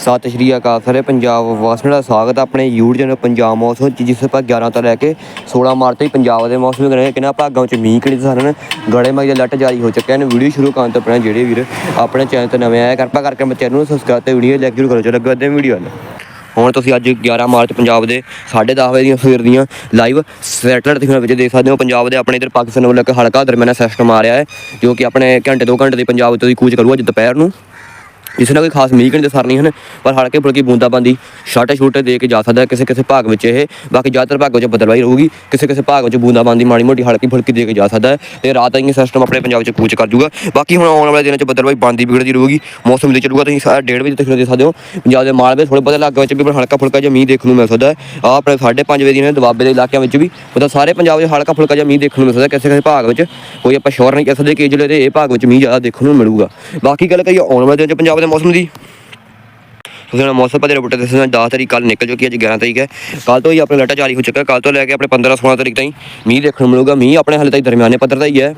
ਸਤਿ ਸ਼੍ਰੀ ਅਕਾਲ ਸਾਰੇ ਪੰਜਾਬ ਵਾਸੀਆਂ ਦਾ ਸਵਾਗਤ ਹੈ ਆਪਣੇ YouTube ਚੈਨਲ ਪੰਜਾਬ ਮੌਸਮ ਚ ਜਿਸ ਆਪਾਂ 11 ਤੋਂ ਲੈ ਕੇ 16 ਮਾਰਚ ਤੱਕ ਪੰਜਾਬ ਦੇ ਮੌਸਮ ਦੇ ਕਰਾਂਗੇ ਕਿੰਨਾ ਭਾਗਾਂ ਵਿੱਚ ਮੀਂਹ ਕਿਹੜੇ ਸਨ ਗੜੇ ਮਾਈ ਦਾ ਲੱਟ ਜਾਰੀ ਹੋ ਚੁੱਕੇ ਹਨ ਵੀਡੀਓ ਸ਼ੁਰੂ ਕਰਨ ਤੋਂ ਪਹਿਲਾਂ ਜਿਹੜੇ ਵੀਰ ਆਪਣੇ ਚੈਨਲ ਤੇ ਨਵੇਂ ਆਏ ਕਿਰਪਾ ਕਰਕੇ ਮੇਰੇ ਚੈਨਲ ਨੂੰ ਸਬਸਕ੍ਰਾਈਬ ਤੇ ਵੀਡੀਓ ਲਾਈਕ ਜ਼ਰੂਰ ਕਰੋ ਚਲੋ ਅੱਗੇ ਵਧਦੇ ਹਾਂ ਵੀਡੀਓ ਵੱਲ। ਹੁਣ ਤੁਸੀਂ ਅੱਜ 11 ਮਾਰਚ ਪੰਜਾਬ ਦੇ 10:30 ਵਜੇ ਦੀਆਂ ਸਵੇਰ ਦੀਆਂ ਲਾਈਵ ਸੈਟਲਾਈਟ ਦਿਖਾਉਣ ਵਿੱਚ ਦੇਖ ਸਕਦੇ ਹੋ। ਪੰਜਾਬ ਦੇ ਆਪਣੇ ਇਧਰ ਪਾਕਿਸਤਾਨ ਵੱਲੋਂ ਇੱਕ ਹਲਕਾ ਦਰਮਿਆਨਾ ਸਿਸਟਮ ਆ ਰਿਹਾ ਹੈ, ਜੋ ਕਿ ਆਪਣੇ ਘੰਟੇ 2 ਘੰਟੇ ਦੇ ਪੰਜਾਬ ਤੋਂ ਦੀ ਕੂਚ ਕਰੂਗਾ ਅੱਜ ਦੁਪਹਿਰ ਨੂੰ। ਇਸ ਨਾਲ ਕੋਈ ਖਾਸ ਮੀਂਹ ਕਿੰਨੇ ਸਰ ਨਹੀਂ ਹਨ, ਪਰ ਹਲਕੇ ਫੁਲਕੀ ਬੂੰਦਾਬਾਂਦੀ, ਛਾਟੇ ਛੂਟੇ ਦੇ ਕੇ ਜਾ ਸਕਦਾ ਕਿਸੇ ਕਿਸੇ ਭਾਗ ਵਿੱਚ ਇਹ। ਬਾਕੀ ਜ਼ਿਆਦਾਤਰ ਭਾਗ ਵਿੱਚ ਬਦਲਵਾਈ ਰਹੂਗੀ, ਕਿਸੇ ਕਿਸੇ ਭਾਗ ਵਿੱਚ ਬੂੰਦਾਬਾਂਦੀ ਮਾੜੀ ਮੋਟੀ ਹਲਕੀ ਫੁਲਕੀ ਦੇ ਕੇ ਜਾ ਸਕਦਾ ਹੈ। ਤੇ ਰਾਤ ਤਾਈਂ ਸਿਸਟਮ ਆਪਣੇ ਪੰਜਾਬ 'ਚ ਕੂਚ ਕਰ ਜੂਗਾ। ਬਾਕੀ ਹੁਣ ਆਉਣ ਵਾਲੇ ਦਿਨਾਂ 'ਚ ਬਦਲਵਾਈ ਬਣਦੀ ਵਿਗੜਦੀ ਰਹੂਗੀ, ਮੌਸਮ ਦੇ ਚੱਲੂਗਾ, ਤੁਸੀਂ ਸਾਰਾ ਡੇਢ ਵਜੇ ਤੱਕ ਦੇ ਸਕਦੇ ਹੋ। ਪੰਜਾਬ ਦੇ ਮਾਲਵੇ ਥੋੜੇ ਬਹੁਤੇ ਇਲਾਕੇ ਵਿੱਚ ਵੀ ਪਰ ਹਲਕਾ ਫੁਲਕਾ ਜਿਹਾ ਮੀਂਹ ਦੇਖਣ ਨੂੰ ਮਿਲ ਸਕਦਾ ਹੈ। ਆਹ ਆਪਣੇ 5:30 ਵਜੇ ਦੀਆਂ ਦੁਆਬੇ ਦੇ ਇਲਾਕਿਆਂ ਵਿੱਚ ਵੀ ਮਤਲਬ ਸਾਰੇ ਪੰਜਾਬ 'ਚ ਹਲਕਾ ਫੁਲਕਾ ਜਿਹਾ ਮੀਂਹ ਦੇਖਣ ਨੂੰ ਮਿਲ ਸਕਦਾ ਕਿਸੇ ਕਿਸੇ ਭਾਗ ਵਿੱਚ ਕੋਈ ਆਪਾਂ ਸ਼ੋਰ ਨਹੀਂ ਕਹਿ ਸਕਦੇ ਕਿ ਜ਼ਿਲ੍ਹੇ ਦੇ ਇਹ ਭਾਗ ਵਿੱਚ ਮੀਂਹ ਜ਼ਿਆਦਾ ਦੇਖਣ ਨੂੰ ਮਿਲੂਗਾ। ਬਾਕੀ ਗੱਲ ਕਰੀਏ ਆਉਣ ਵਾਲੇ ਦਿਨਾਂ 'ਚ ਪੰਜਾਬ ਦੇ ਮੌਸਮ ਦੀ। ਤੁਸੀਂ ਹੁਣ ਮੌਸਮ ਪਤੇ ਰਿਪੋਰਟ ਦੱਸਣਾ 10 ਤਰੀਕ ਕੱਲ ਨਿਕਲ ਚੁੱਕੀ ਹੈ, ਅੱਜ 11 ਤਰੀਕ ਹੈ। ਕੱਲ ਤੋਂ ਹੀ ਆਪਣੇ ਲਟਾ ਜਾਰੀ ਹੋ ਚੁੱਕਾ ਕੱਲ ਤੋਂ ਲੈ ਕੇ ਆਪਣੇ 15 16 ਤਰੀਕ ਤਾਈਂ ਮੀਂਹ ਦੇਖਣ ਨੂੰ ਮਿਲੂਗਾ। ਮੀਂਹ ਆਪਣੇ ਹਾਲੇ ਤਾਈਂ ਦਰਮਿਆਨੇ ਪੱਧਰ ਦਾ ਹੀ ਹੈ।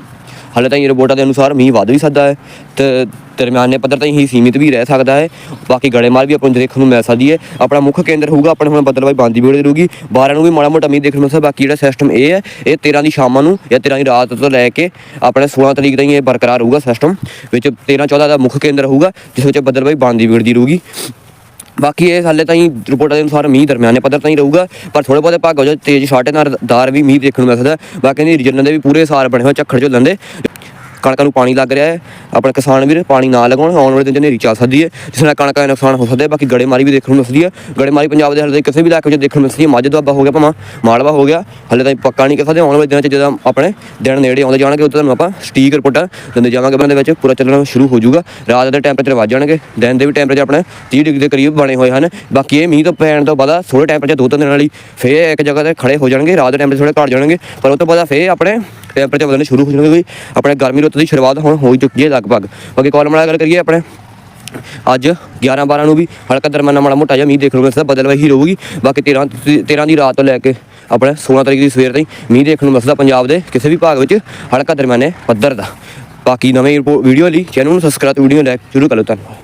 ਹਾਲੇ ਤਾਈਂ ਰਿਪੋਰਟਾਂ ਦੇ ਅਨੁਸਾਰ ਮੀਂਹ ਵੱਧ ਵੀ ਸਕਦਾ ਹੈ। ਤੇ ਦਰਮਿਆਨੇ ਪੱਧਰ ਤਾਈਂ ਹੀ ਸੀਮਿਤ ਵੀ ਰਹਿ ਸਕਦਾ ਹੈ। ਬਾਕੀ ਗੜੇਮਾਰ ਵੀ ਆਪਾਂ ਨੂੰ ਦੇਖਣ ਨੂੰ ਮਿਲ ਸਕਦੀ ਹੈ। ਆਪਣਾ ਮੁੱਖ ਕੇਂਦਰ ਹੋਊਗਾ, ਆਪਣੇ ਹੁਣ ਬਦਲਵਾਈ ਬੰਦੀ ਵੀੜ ਰਹੂਗੀ। 12 ਨੂੰ ਵੀ ਮਾੜਾ ਮੋਟਾ ਮੀਂਹ ਦੇਖਣ ਨੂੰ ਮਿਲ ਸਕਦਾ, ਬਾਕੀ ਜਿਹੜਾ ਸਿਸਟਮ ਇਹ ਹੈ, ਇਹ 13 ਦੀ ਸ਼ਾਮਾਂ ਨੂੰ ਜਾਂ 13 ਦੀ ਰਾਤ ਤੋਂ ਲੈ ਕੇ ਆਪਣੇ 16 ਤਰੀਕ ਤਾਈਂ ਇਹ ਬਰਕਰਾਰ ਰਹੂਗਾ ਸਿਸਟਮ ਵਿੱਚ 13 14 ਦਾ ਮੁੱਖ ਕੇਂਦਰ ਹੋਊਗਾ, ਜਿਸ ਵਿੱਚ ਬਦਲਵਾਈ ਬੰਦੀ ਵੀੜਦੀ ਰਹੂਗੀ। ਬਾਕੀ ਇਹ ਹਾਲੇ ਤਾਈਂ ਰਿਪੋਰਟਾਂ ਦੇ ਅਨੁਸਾਰ ਮੀਂਹ ਦਰਮਿਆਨੇ ਪੱਧਰ ਤਾਈਂ ਰਹੂਗਾ, ਪਰ ਥੋੜੇ ਬਹੁਤੇ ਭਾਗ ਹੋ ਜਾ ਤੇਜ਼ ਛਾਟੇ ਨਾਲ ਦਾਰ ਵੀ ਮੀਂਹ ਦੇਖਣ ਨੂੰ ਮਿਲ ਸਕਦਾ ਬਾਕੀ ਦੀ ਰੀਜਨ ਦੇ ਵੀ ਪੂਰੇ ਸਾਰ ਬਣੇ ਹੋਏ ਝੱਖੜ ਝੁੱਲਣ ਦੇ। ਕਣਕਾਂ ਨੂੰ ਪਾਣੀ ਲੱਗ ਰਿਹਾ ਹੈ। ਆਪਣੇ ਕਿਸਾਨ ਵੀਰ, ਪਾਣੀ ਨਾ ਲਗਾਉਣ, ਆਉਣ ਵਾਲੇ ਦਿਨ 'ਚ ਹਨੇਰੀ ਚੱਲ ਸਕਦੀ ਹੈ, ਜਿਸ ਨਾਲ ਕਣਕਾਂ ਦਾ ਨੁਕਸਾਨ ਹੋ ਸਕਦਾ ਹੈ। ਬਾਕੀ ਗੜੇਮਾਰੀ ਵੀ ਦੇਖਣ ਨੂੰ ਮਿਲਦੀ ਹੈ। ਗੜੇਮਾਰੀ ਪੰਜਾਬ ਦੇ ਹਾਲੇ ਕਿਸੇ ਵੀ ਇਲਾਕੇ 'ਚ ਦੇਖਣ ਨੂੰ ਮਿਲਦੀ ਹੈ। ਮੱਝ ਦੁਆਬਾ ਹੋ ਗਿਆ ਭਾਵੇਂ, ਮਾਲਵਾ ਹੋ ਗਿਆ। ਹਾਲੇ ਤਾਈਂ ਪੱਕਾ ਨਹੀਂ ਕਹਿ ਸਕਦੇ। ਆਉਣ ਵਾਲੇ ਦਿਨਾਂ 'ਚ ਜਦੋਂ ਆਪਣੇ ਦਿਨ ਨੇੜੇ ਆਉਂਦੇ ਜਾਣਗੇ, ਉਦੋਂ ਤੁਹਾਨੂੰ ਆਪਾਂ ਸਟੀਕ ਰਿਪੋਰਟਾਂ ਦਿੰਦੇ ਜਾਵਾਂਗੇ। ਆਪਣੇ ਦੇ ਵਿੱਚ ਪੂਰਾ ਚੱਲਣਾ ਸ਼ੁਰੂ ਹੋ ਜਾਊਗਾ। ਰਾਤ ਦੇ ਟੈਂਪਰੇਚਰ ਵੱਧ ਜਾਣਗੇ। ਦਿਨ ਦੇ ਵੀ ਟੈਂਪਰੇਚਰ ਆਪਣੇ 30 ਡਿਗਰੀ ਦੇ ਕਰੀਬ ਬਣੇ ਹੋਏ ਹਨ। ਬਾਕੀ ਇਹ ਮੀਂਹ ਤੋਂ ਪੈਣ ਤੋਂ ਬਾਅਦ ਥੋੜੇ ਟੈਂਪਰੇਚਰ ਦੋ ਤਿੰਨ ਦਿਨਾਂ ਲਈ ਫੇਰ ਇੱਕ ਜਗ੍ਹਾ ਤੇ ਖੜੇ ਹੋ ਜਾਣਗੇ। ਰਾਤ ਦੇ ਟੈਂਪਰੇਚਰ ਥੋੜੇ ਘਟ ਜਾਣਗੇ। ਪਰ ਉਸ ਤੋਂ ਬਾਅਦ ਫੇਰ ਆਪਣੇ ਟੈਂਪਰੇਚਰ ਵਧਣੇ ਸ਼ੁਰੂ ਹੋ ਜਾਣਗੇ ਆਪਣੇ ਗਰਮੀ ਰੁੱਤ ਦੀ ਸ਼ੁਰੂਆਤ ਹੁਣ ਹੋ ਚੁੱਕੀ ਹੈ ਲਗਭਗ। ਬਾਕੀ ਕਾਲਮ ਨਾਲ ਗੱਲ ਕਰੀਏ ਆਪਣੇ, ਅੱਜ 11 12 ਨੂੰ ਵੀ ਹਲਕਾ ਦਰਮਿਆਨਾ ਮਾੜਾ ਮੋਟਾ ਜਿਹਾ ਮੀਂਹ ਦੇਖਣ ਨੂੰ ਮਿਲਦਾ ਬਦਲਵਾਈ ਹੀ ਰਹੂਗੀ। ਬਾਕੀ 13 13 ਦੀ ਰਾਤ ਤੋਂ ਲੈ ਕੇ ਆਪਣੇ 16 ਤਰੀਕ ਦੀ ਸਵੇਰ ਤਾਈਂ ਮੀਂਹ ਦੇਖਣ ਨੂੰ ਮਿਲਦਾ ਪੰਜਾਬ ਦੇ ਕਿਸੇ ਵੀ ਭਾਗ ਵਿੱਚ ਹਲਕਾ ਦਰਮਿਆਨੇ ਪੱਧਰ ਦਾ। ਬਾਕੀ ਨਵੇਂ ਵੀਡੀਓ ਲਈ ਚੈਨਲ ਨੂੰ ਸਬਸਕ੍ਰਾਈਬ ਵੀਡੀਓ ਲਾਈਕ ਸ਼ੁਰੂ ਕਰ ਲਓ, ਧੰਨਵਾਦ।